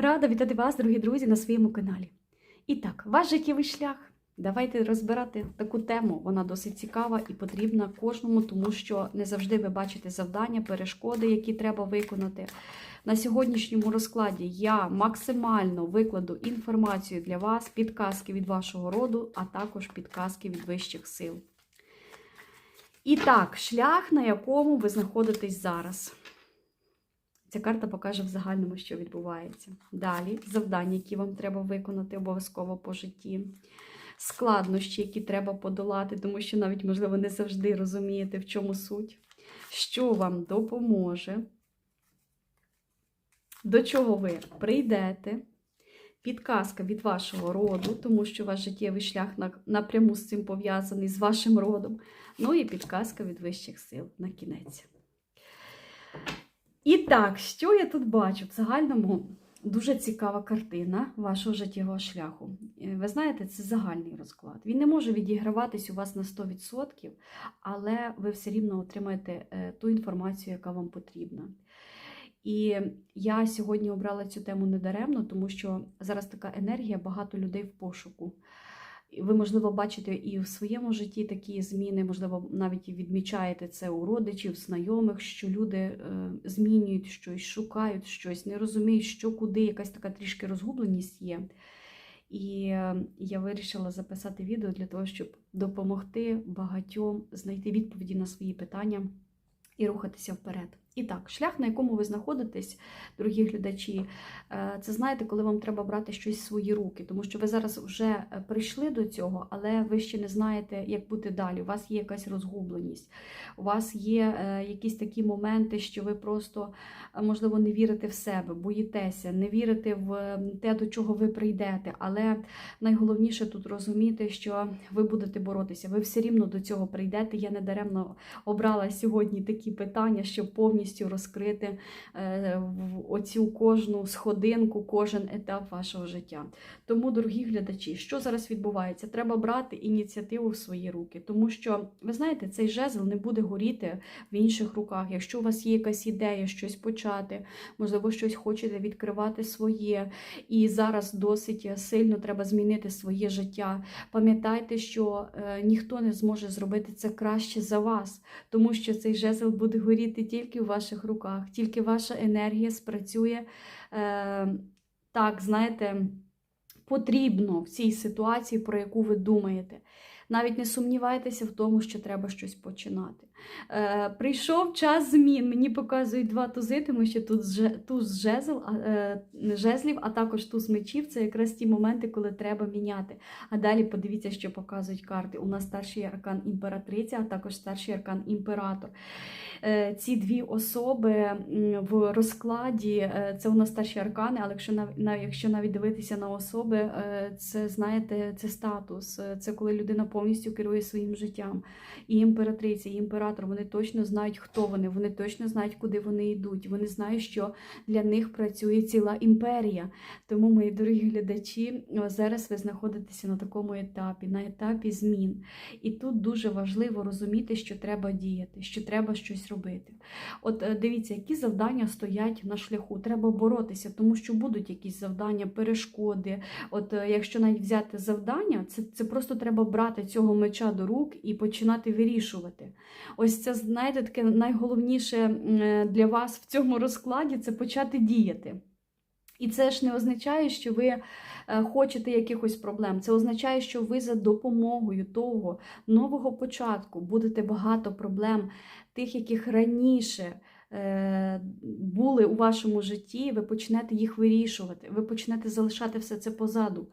Рада вітати вас, дорогі друзі, на своєму каналі. І так, ваш життєвий шлях. Давайте розбирати таку тему. Вона досить цікава і потрібна кожному, тому що не завжди ви бачите завдання, перешкоди, які треба виконати. На сьогоднішньому розкладі я максимально викладу інформацію для вас, підказки від вашого роду, а також підказки від вищих сил. І так, шлях, на якому ви знаходитесь зараз. Ця карта покаже в загальному, що відбувається. Далі завдання, які вам треба виконати обов'язково по житті, складнощі, які треба подолати, тому що навіть, можливо, не завжди розумієте, в чому суть, що вам допоможе, до чого ви прийдете. Підказка від вашого роду, тому що ваш життєвий шлях напряму з цим пов'язаний з вашим родом. Ну і підказка від вищих сил на кінець. І так, що я тут бачу? В загальному дуже цікава картина вашого життєвого шляху. Е, Ви знаєте, це загальний розклад. Він не може відіграватись у вас на 100%, але ви все рівно отримаєте е, ту інформацію, яка вам потрібна. І я сьогодні обрала цю тему недаремно, тому що зараз така енергія, багато людей в пошуку. Ви, можливо, бачите і в своєму житті такі зміни, можливо, навіть відмічаєте це у родичів, знайомих, що люди е, змінюють щось, шукають щось, не розуміють, що куди, якась така трішки розгубленість є. І е, я вирішила записати відео для того, щоб допомогти багатьом знайти відповіді на свої питання і рухатися вперед. І так, шлях, на якому ви знаходитесь, дорогі глядачі, це знаєте, коли вам треба брати щось в свої руки, тому що ви зараз вже прийшли до цього, але ви ще не знаєте, як бути далі. У вас є якась розгубленість, у вас є якісь такі моменти, що ви просто, можливо, не вірите в себе, боїтеся, не вірите в те, до чого ви прийдете. Але найголовніше тут розуміти, що ви будете боротися, ви все рівно до цього прийдете. Я не даремно обрала сьогодні такі питання, щоб повністю повністю розкрити е, оцю кожну сходинку, кожен етап вашого життя. Тому, дорогі глядачі, що зараз відбувається? Треба брати ініціативу в свої руки, тому що, ви знаєте, цей жезл не буде горіти в інших руках. Якщо у вас є якась ідея, щось почати, можливо, щось хочете відкривати своє, і зараз досить сильно треба змінити своє життя. Пам'ятайте, що е, ніхто не зможе зробити це краще за вас, тому що цей жезл буде горіти тільки в ваших руках, тільки ваша енергія спрацює е, так, знаєте, потрібно в цій ситуації, про яку ви думаєте. Навіть не сумнівайтеся в тому, що треба щось починати. Е, Прийшов час змін. Мені показують два тузи, тому що тут туз жезл, е, жезлів, а також туз мечів це якраз ті моменти, коли треба міняти. А далі подивіться, що показують карти. У нас старший аркан імператриця, а також старший аркан імператор. Е, ці дві особи в розкладі е, це у нас старші аркани, але якщо якщо навіть дивитися на особи, е, це знаєте, це статус, це коли людина повністю керує своїм життям. І імператриця, і імператор вони точно знають, хто вони, вони точно знають, куди вони йдуть. Вони знають, що для них працює ціла імперія. Тому, мої дорогі глядачі, зараз ви знаходитеся на такому етапі, на етапі змін. І тут дуже важливо розуміти, що треба діяти, що треба щось робити. От дивіться, які завдання стоять на шляху. Треба боротися, тому що будуть якісь завдання, перешкоди. От якщо навіть взяти завдання, це, це просто треба брати цього меча до рук і починати вирішувати. Ось це, знаєте, таке найголовніше для вас в цьому розкладі це почати діяти. І це ж не означає, що ви хочете якихось проблем. Це означає, що ви за допомогою того нового початку будете багато проблем, тих, яких раніше. Були у вашому житті, ви почнете їх вирішувати, ви почнете залишати все це позаду.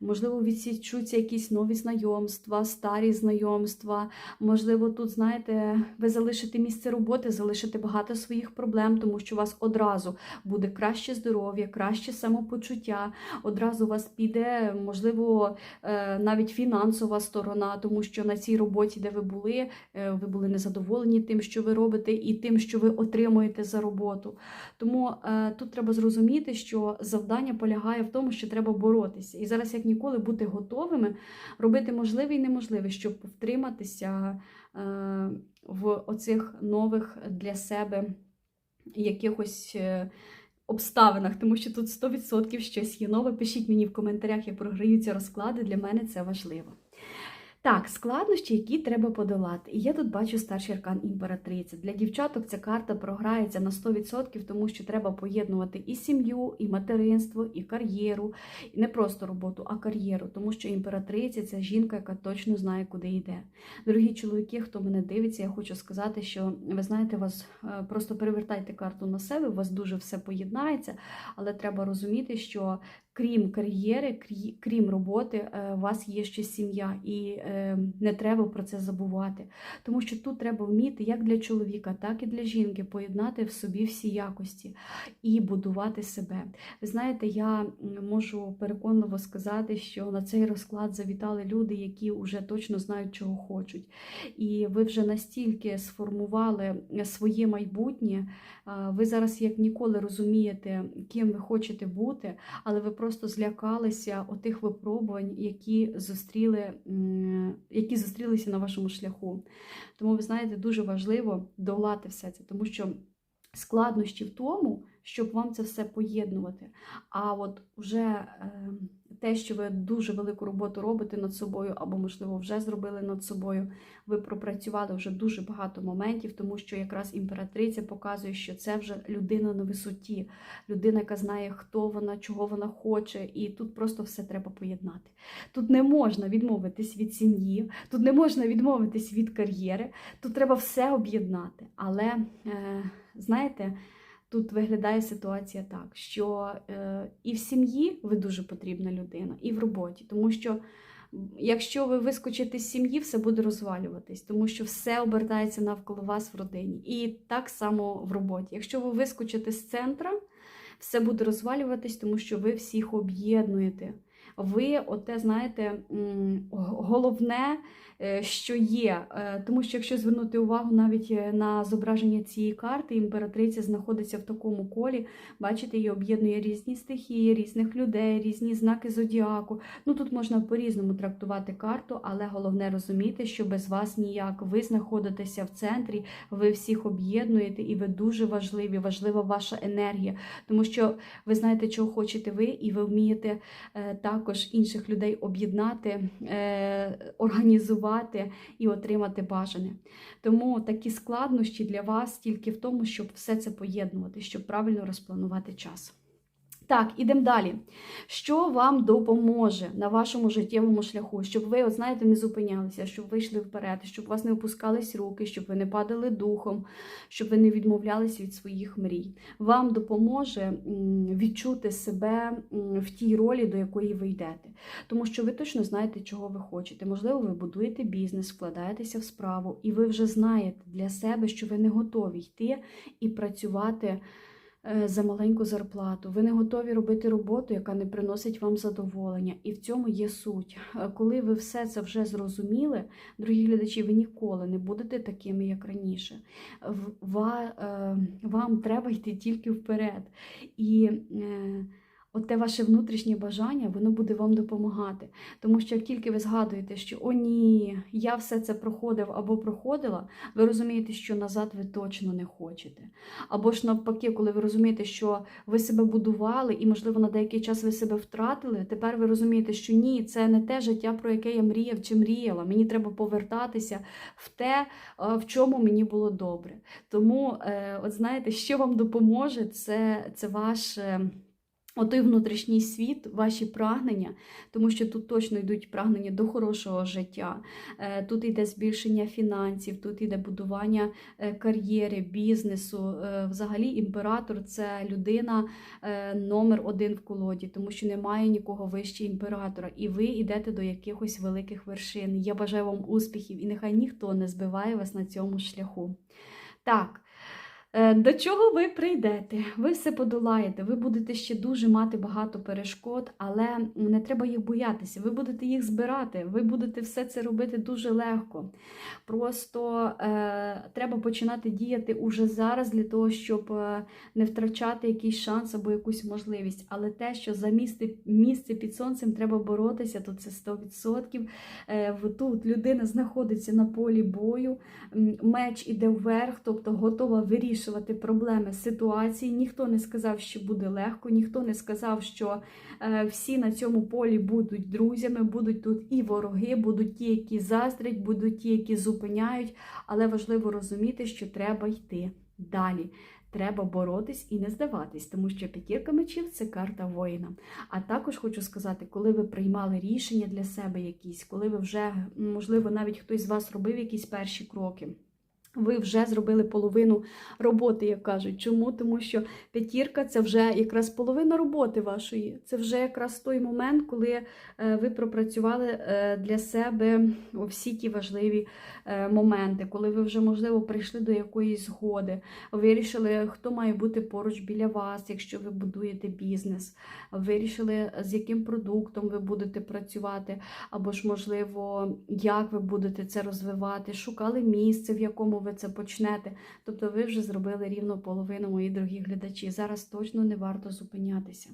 Можливо, відсічуться якісь нові знайомства, старі знайомства. Можливо, тут, знаєте, ви залишите місце роботи, залишите багато своїх проблем, тому що у вас одразу буде краще здоров'я, краще самопочуття. Одразу у вас піде, можливо, е, навіть фінансова сторона, тому що на цій роботі, де ви були, е, ви були незадоволені тим, що ви робите, і тим, що ви отримуєте за роботу. Тому е, тут треба зрозуміти, що завдання полягає в тому, що треба боротися. І зараз, як ніколи бути готовими, робити можливе і неможливе, щоб втриматися е, в оцих нових для себе якихось е, обставинах, тому що тут 100% щось є нове. Пишіть мені в коментарях, як програються розклади. Для мене це важливо. Так, складнощі, які треба подолати. І я тут бачу старший аркан імператриця. Для дівчаток ця карта програється на 100%, тому що треба поєднувати і сім'ю, і материнство, і кар'єру, і не просто роботу, а кар'єру, тому що імператриця це жінка, яка точно знає, куди йде. Дорогі чоловіки, хто мене дивиться, я хочу сказати, що ви знаєте, вас е, просто перевертайте карту на себе, у вас дуже все поєднається, але треба розуміти, що крім кар'єри, крім роботи, е, у вас є ще сім'я, і е, не треба про це забувати. Тому що тут треба вміти як для чоловіка, так і для жінки поєднати в собі всі якості і будувати себе. Ви знаєте, я можу переконливо сказати, що на цей розклад завітали люди, які вже точно знають, чого хочуть. І ви вже настільки сформували своє майбутнє, ви зараз як ніколи розумієте, ким ви хочете бути, але ви просто злякалися отих випробувань, які зустріли, які зустрілися на вашому шляху. Тому ви знаєте, дуже важливо долати все це, тому що складнощі в тому, щоб вам це все поєднувати. А от вже е, те, що ви дуже велику роботу робите над собою, або, можливо, вже зробили над собою, ви пропрацювали вже дуже багато моментів, тому що якраз імператриця показує, що це вже людина на висоті, людина, яка знає, хто вона, чого вона хоче, і тут просто все треба поєднати. Тут не можна відмовитись від сім'ї, тут не можна відмовитись від кар'єри, тут треба все об'єднати. Але е, знаєте. Тут виглядає ситуація так, що е, і в сім'ї ви дуже потрібна людина, і в роботі, тому що якщо ви вискочите з сім'ї, все буде розвалюватись, тому що все обертається навколо вас в родині. І так само в роботі. Якщо ви вискочите з центра, все буде розвалюватись, тому що ви всіх об'єднуєте. Ви, оте, знаєте, головне, е, що є. Е, Тому що, якщо звернути увагу навіть е, на зображення цієї карти, імператриця знаходиться в такому колі, бачите, її об'єднує різні стихії, різних людей, різні знаки зодіаку. Ну тут можна по-різному трактувати карту, але головне розуміти, що без вас ніяк. Ви знаходитеся в центрі, ви всіх об'єднуєте, і ви дуже важливі, важлива ваша енергія, тому що ви знаєте, чого хочете ви, і ви вмієте е, також інших людей об'єднати, е, організувати і отримати бажане. Тому такі складнощі для вас тільки в тому, щоб все це поєднувати, щоб правильно розпланувати час. Так, ідемо далі. Що вам допоможе на вашому життєвому шляху, щоб ви, от знаєте, не зупинялися, щоб ви йшли вперед, щоб у вас не опускались руки, щоб ви не падали духом, щоб ви не відмовлялись від своїх мрій. Вам допоможе відчути себе в тій ролі, до якої ви йдете. Тому що ви точно знаєте, чого ви хочете. Можливо, ви будуєте бізнес, вкладаєтеся в справу, і ви вже знаєте для себе, що ви не готові йти і працювати за маленьку зарплату. Ви не готові робити роботу, яка не приносить вам задоволення. І в цьому є суть. Е, Коли ви все це вже зрозуміли, дорогі глядачі, ви ніколи не будете такими, як раніше. Е, Вам треба йти тільки вперед. І е, от те ваше внутрішнє бажання, воно буде вам допомагати. Тому що як тільки ви згадуєте, що о ні, я все це проходив або проходила, ви розумієте, що назад ви точно не хочете. Або ж навпаки, коли ви розумієте, що ви себе будували, і, можливо, на деякий час ви себе втратили, тепер ви розумієте, що ні, це не те життя, про яке я мріяв чи мріяла. Мені треба повертатися в те, е, в чому мені було добре. Тому, е, от знаєте, що вам допоможе, це, це ваш. Отой внутрішній світ, ваші прагнення, тому що тут точно йдуть прагнення до хорошого життя, Е, тут йде збільшення фінансів, тут йде будування е, кар'єри, бізнесу. Е, Взагалі, імператор це людина номер один в колоді, тому що немає нікого вище імператора, і ви йдете до якихось великих вершин. Я бажаю вам успіхів, і нехай ніхто не збиває вас на цьому шляху. Так. Е, До чого ви прийдете? Ви все подолаєте, ви будете ще дуже мати багато перешкод, але не треба їх боятися. Ви будете їх збирати, ви будете все це робити дуже легко. Просто е, треба починати діяти уже зараз для того, щоб е, не втрачати якийсь шанс або якусь можливість. Але те, що за місце, місце під сонцем треба боротися, то це 100%. Е, тут людина знаходиться на полі бою, меч іде вверх, тобто готова вирішувати вирішувати проблеми ситуації. Ніхто не сказав, що буде легко, ніхто не сказав, що е, всі на цьому полі будуть друзями, будуть тут і вороги, будуть ті, які заздрять, будуть ті, які зупиняють. Але важливо розуміти, що треба йти далі. Треба боротись і не здаватись, тому що п'ятірка мечів це карта воїна. А також хочу сказати, коли ви приймали рішення для себе якісь, коли ви вже, можливо, навіть хтось з вас робив якісь перші кроки. Ви вже зробили половину роботи, як кажуть. Чому? Тому що п'ятірка це вже якраз половина роботи вашої. Це вже якраз той момент, коли е, ви пропрацювали е, для себе всі ті важливі е, моменти, коли ви вже, можливо, прийшли до якоїсь згоди, вирішили, хто має бути поруч біля вас, якщо ви будуєте бізнес, вирішили, з яким продуктом ви будете працювати, або ж, можливо, як ви будете це розвивати, шукали місце, в якому ви це почнете. Тобто ви вже зробили рівно половину, мої дорогі глядачі. Зараз точно не варто зупинятися.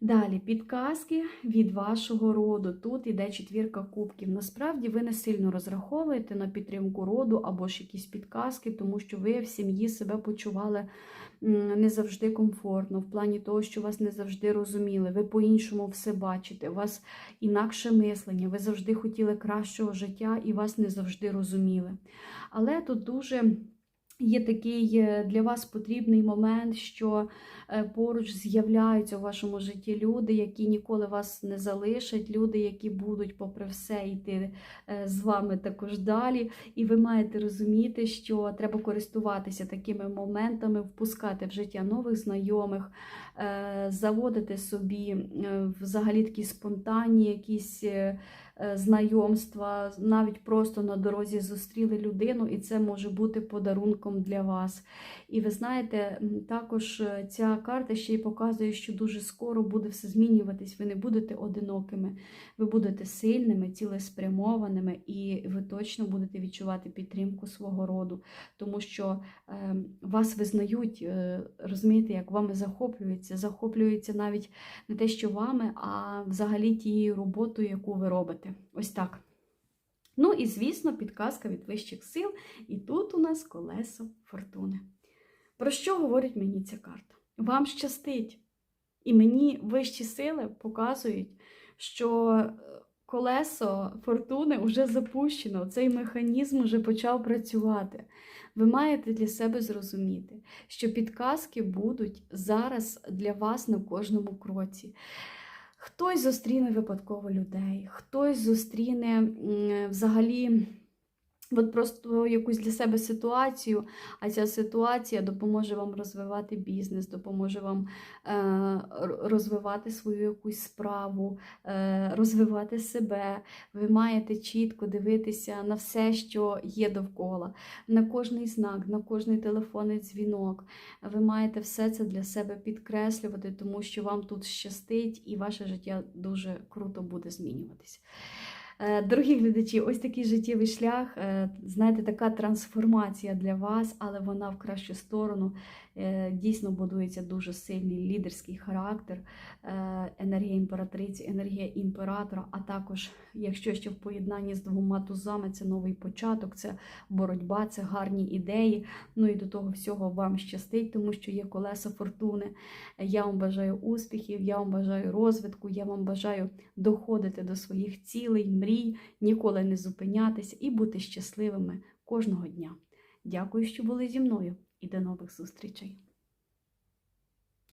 Далі, підказки від вашого роду. Тут іде четвірка кубків. Насправді ви не сильно розраховуєте на підтримку роду або ж якісь підказки, тому що ви в сім'ї себе почували не завжди комфортно, в плані того, що вас не завжди розуміли, ви по-іншому все бачите, у вас інакше мислення, ви завжди хотіли кращого життя і вас не завжди розуміли. Але тут дуже є такий е, для вас потрібний момент, що е, поруч з'являються у вашому житті люди, які ніколи вас не залишать, люди, які будуть, попри все, йти е, з вами також далі. І ви маєте розуміти, що треба користуватися такими моментами, впускати в життя нових знайомих, заводити собі взагалі такі спонтанні якісь. Е, знайомства, навіть просто на дорозі зустріли людину, і це може бути подарунком для вас. І ви знаєте, також е, ця карта ще й показує, що дуже скоро буде все змінюватись. Ви не будете одинокими, ви будете сильними, цілеспрямованими, і ви точно будете відчувати підтримку свого роду, тому що е, вас визнають, е, розумієте, як вами захоплюються, захоплюються навіть не те, що вами, а взагалі тією роботою, яку ви робите. Ось так. Ну і, звісно, підказка від вищих сил. І тут у нас колесо фортуни. Про що говорить мені ця карта? Вам щастить. І мені вищі сили показують, що е, колесо фортуни вже запущено, цей механізм вже почав працювати. Ви маєте для себе зрозуміти, що підказки будуть зараз для вас на кожному кроці. Хтось зустріне випадково людей, хтось зустріне взагалі от просто якусь для себе ситуацію, а ця ситуація допоможе вам розвивати бізнес, допоможе вам е, розвивати свою якусь справу, е, розвивати себе. Ви маєте чітко дивитися на все, що є довкола, на кожний знак, на кожний телефонний дзвінок. Ви маєте все це для себе підкреслювати, тому що вам тут щастить і ваше життя дуже круто буде змінюватись. Е, дорогі глядачі, ось такий життєвий шлях. Е, знаєте, така трансформація для вас, але вона в кращу сторону. Е, дійсно будується дуже сильний лідерський характер, енергія імператриці, енергія імператора. А також, якщо ще в поєднанні з двома тузами, це новий початок, це боротьба, це гарні ідеї. Ну і до того всього вам щастить, тому що є колеса фортуни. Я вам бажаю успіхів, я вам бажаю розвитку, я вам бажаю доходити до своїх цілей мрій, ніколи не зупинятися і бути щасливими кожного дня. Дякую, що були зі мною і до нових зустрічей!